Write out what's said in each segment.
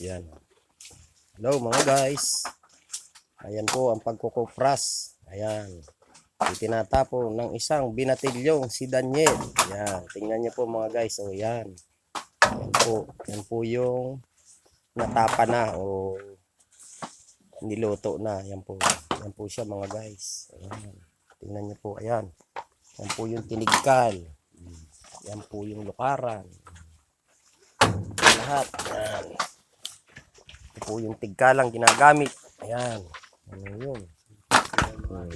Yan. Hello mga guys. Ayan po ang pagkukupras. Ayan. Itinatapo ng isang binatilyong si Daniel. Ayan. Tingnan niyo po mga guys. O yan. Yan po. Yan po yung natapa na o niluto na. Yan po. Yan po siya mga guys. Ayan. Tingnan niyo po. Ayan. Yan po yung tinigkal. Yan po yung lukaran. Lahat. Ayan. Po yung tigkalang ginagamit. Ayan. Ano yun? Hmm.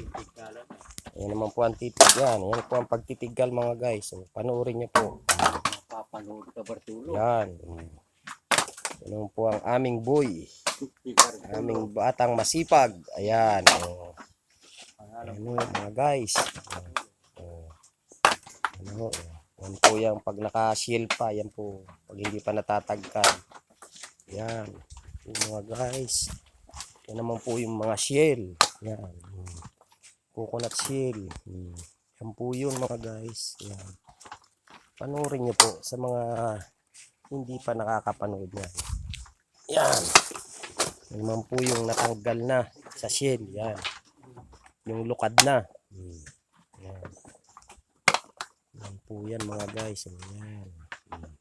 Ayan naman po ang titig. Yan. Ayan po ang pagtitiggal mga guys. So, panoorin niyo po. Papanood ka Bartulo. Yan. Hmm. Yan naman po ang aming boy. Aming batang masipag. Ayan. Ano mga guys. Ano. Yan po yung pag naka-shield pa. Yan po. Pag hindi pa natatagkan. Yan. Yung mga guys. Yan naman po yung mga shell. Yan. Coconut shell. Hmm. Yan po yun mga guys. Yan. Panoorin nyo po sa mga hindi pa nakakapanood yan. Yan. Yan naman po yung natanggal na sa shell. Yan. Yung lukad na. Hmm. Yan. Yan po yan mga guys. Yan. Hmm.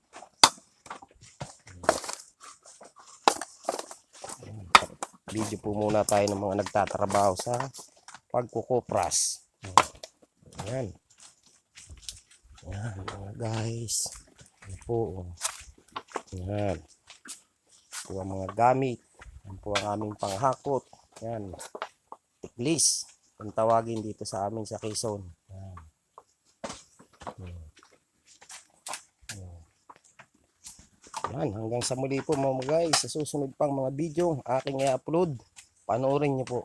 Yan. Video po muna tayo ng mga nagtatrabaho sa pagkukupras. Yan. Yan mga guys. Yan po. oh. Yan. Po ang mga gamit. Yan po ang aming panghakot. Yan. Tiklis. Ang tawagin dito sa amin sa Quezon. Yan. Hmm. Yan. Hanggang sa muli po mga guys. Sa susunod pang mga video aking i-upload. Panoorin niyo po.